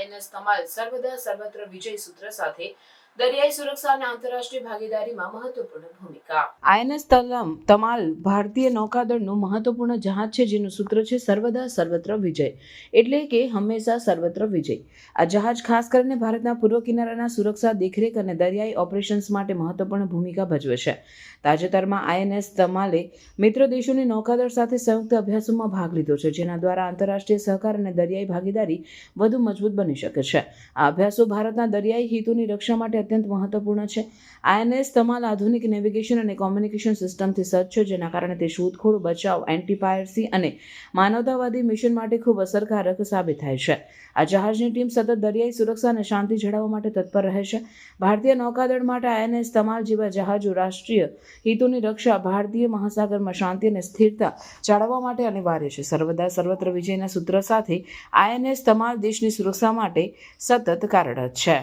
INS તમાલ સર્વદા સર્વત્ર વિજય સૂત્ર સાથે દરિયાઈ સુરક્ષા અને આંતરરાષ્ટ્રીય ભાગીદારીમાં મહત્વપૂર્ણ ભૂમિકા. આઈએનએસ તલમ, તમાલ, ભારતીય નૌકાદળનું મહત્વપૂર્ણ જહાજ છે, જેનું સૂત્ર છે, સર્વદા સર્વત્ર વિજય એટલે કે, હંમેશા સર્વત્ર વિજય આ જહાજ ખાસ કરીને ભારતના પૂર્વ કિનારાના સુરક્ષા દેખરેખ અને દરિયાઈ ઓપરેશન્સ માટે મહત્વપૂર્ણ ભૂમિકા ભજવે છે. તાજેતરમાં આઈએનએસ તમાલે મિત્ર દેશોની નૌકાદળ સાથે સંયુક્ત અભ્યાસોમાં ભાગ લીધો છે, જેના દ્વારા આંતરરાષ્ટ્રીય સહકાર અને દરિયાઈ ભાગીદારી વધુ મજબૂત બની શકે છે. આ અભ્યાસો ભારતના દરિયાઈ હિતોની રક્ષા માટે અત્યંત મહત્વપૂર્ણ છે. આઈએનએસ તમાલ આધુનિક નેવિગેશન અને કોમ્યુનિકેશન સિસ્ટમથી સજ્જ છે, જેના કારણે તે શોધખોળ, બચાવ એન્ટી પાયરસી અને માનવતાવાદી મિશન માટે ખૂબ અસરકારક સાબિત થાય છે. આ જહાજની ટીમ સતત દરિયાઈ સુરક્ષા અને શાંતિ જાળવવા માટે તત્પર રહે છે. ભારતીય નૌકાદળ માટે આઈએનએસ તમાલ જેવા જહાજો રાષ્ટ્રીય હિતોની રક્ષા ભારતીય મહાસાગરમાં શાંતિ અને સ્થિરતા જાળવવા માટે અનિવાર્ય છે. સર્વદા સર્વત્ર વિજયના સૂત્ર સાથે આઈએનએસ તમાલ દેશની સુરક્ષા માટે સતત કાર્યરત છે.